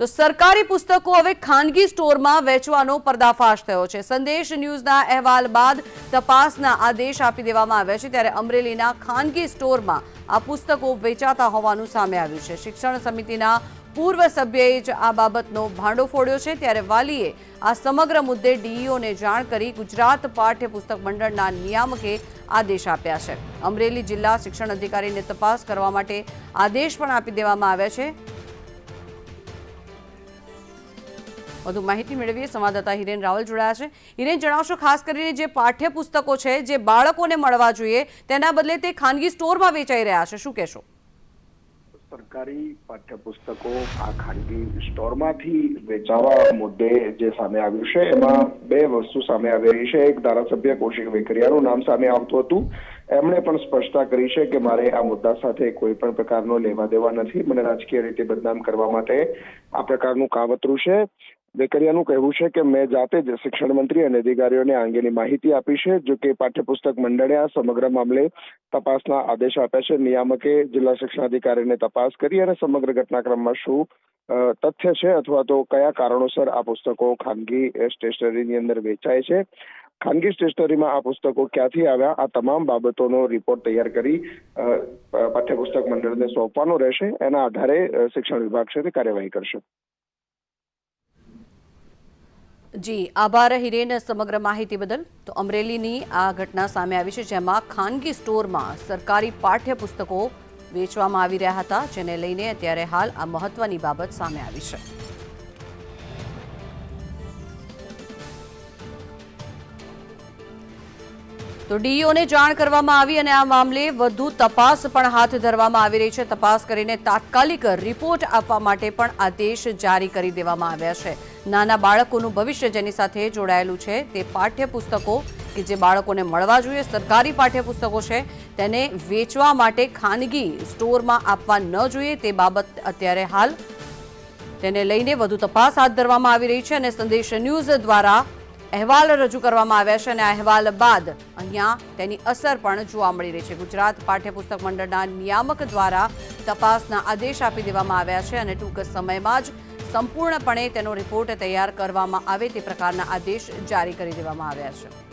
તો સરકારી પુસ્તકો હવે ખાનગી સ્ટોરમાં વેચવાનો પર્દાફાશ થયો છે. સંદેશ ન્યૂઝના અહેવાલ બાદ તપાસના આદેશ આપી દેવામાં આવ્યા છે ત્યારે અમરેલીના ખાનગી સ્ટોરમાં આ પુસ્તકો વેચાતા હોવાનું સામે આવ્યું છે. શિક્ષણ સમિતિના પૂર્વ સભ્યએ જ આ બાબતનો ભાંડો ફોડ્યો છે. ત્યારે વાલીએ આ સમગ્ર મુદ્દે ડીઈઓને જાણ કરી ગુજરાત પાઠ્યપુસ્તક મંડળના નિયામકે આદેશ આપ્યા છે. અમરેલી જિલ્લા શિક્ષણ અધિકારીને તપાસ કરવા માટે આદેશ પણ આપી દેવામાં આવ્યા છે. વધુ માહિતી મેળવીએ. સંવાદદાતા હિરેન રાવલ જોડાયા છે. હિરેન, જણાવશો, ખાસ કરીને જે પાઠ્યપુસ્તકો છે, જે બાળકોને મળવા જોઈએ, તેના બદલે તે ખાનગી સ્ટોરમાં વેચાઈ રહ્યા છે. શું કહેશો? સરકારી પાઠ્યપુસ્તકો આ ખાનગી સ્ટોરમાંથી વેચાવા મુદ્દે જે સામે આવ્યું છે, એમાં બે વસ્તુ સામે આવી રહી છે. એક ધારાસભ્ય કૌશિક વેકરિયાનું નામ સામે આવતું હતું. એમણે પણ સ્પષ્ટતા કરી છે કે મારે આ મુદ્દા સાથે કોઈ પણ પ્રકારનો લેવા દેવા નથી. મને રાજકીય રીતે બદનામ કરવા માટે આ પ્રકારનું કાવતરું છે. વેકરિયાનું કહેવું છે કે મેં જાતે જ શિક્ષણ મંત્રી અને અધિકારીઓને આ અંગેની માહિતી આપી છે, જો કે પાઠ્યપુસ્તક મંડળે આ સમગ્ર મામલે તપાસના આદેશ આપ્યા છે. નિયામકે જિલ્લા શિક્ષણાધિકારીને તપાસ કરી અને સમગ્ર ઘટનાક્રમમાં શું તથ્ય છે અથવા તો કયા કારણોસર આ પુસ્તકો ખાનગી સ્ટેશનરીની અંદર વેચાય છે? ખાનગી સ્ટેશનરીમાં આ પુસ્તકો ક્યાંથી આવ્યા? આ તમામ બાબતોનો રિપોર્ટ તૈયાર કરી પાઠ્યપુસ્તક મંડળને સોંપવાનો રહેશે. એના આધારે શિક્ષણ વિભાગ છે તે કાર્યવાહી કરશે. જી, આભાર હિરેન સમગ્ર માહિતી બદલ. તો અમરેલીની આ ઘટના સામે આવી છે, જેમાં ખાનગી સ્ટોરમાં સરકારી પાઠ્યપુસ્તકો વેચવામાં આવી રહ્યા હતા, જેને લઈને અત્યારે હાલ આ મહત્વની બાબત સામે આવી છે. તો ડીઈઓને જાણ કરવામાં આવી અને આ મામલે વધુ તપાસ પણ હાથ ધરવામાં આવી રહી છે. તપાસ કરીને તાત્કાલિક રિપોર્ટ આપવા માટે પણ આદેશ જારી કરી દેવામાં આવ્યા છે. નાના બાળકોનું ભવિષ્ય જેની સાથે જોડાયેલું છે તે પાઠ્યપુસ્તકો કે જે બાળકોને મળવા જોઈએ, સરકારી પાઠ્યપુસ્તકો છે, તેને વેચવા માટે ખાનગી સ્ટોરમાં આપવા ન જોઈએ તે બાબત અત્યારે હાલ. તેને લઈને વધુ તપાસ હાથ ધરવામાં આવી રહી છે અને સંદેશ ન્યૂઝ દ્વારા અહેવાલ રજૂ કરવામાં આવ્યા છે અને આ અહેવાલ બાદ અહીંયા તેની અસર પણ જોવા મળી રહી છે. ગુજરાત પાઠ્યપુસ્તક મંડળના નિયામક દ્વારા તપાસના આદેશ આપી દેવામાં આવ્યા છે અને ટૂંક સમયમાં જ સંપૂર્ણપણે તેનો રિપોર્ટ તૈયાર કરવામાં આવે તે પ્રકારના આદેશ જારી કરી દેવામાં આવ્યા છે.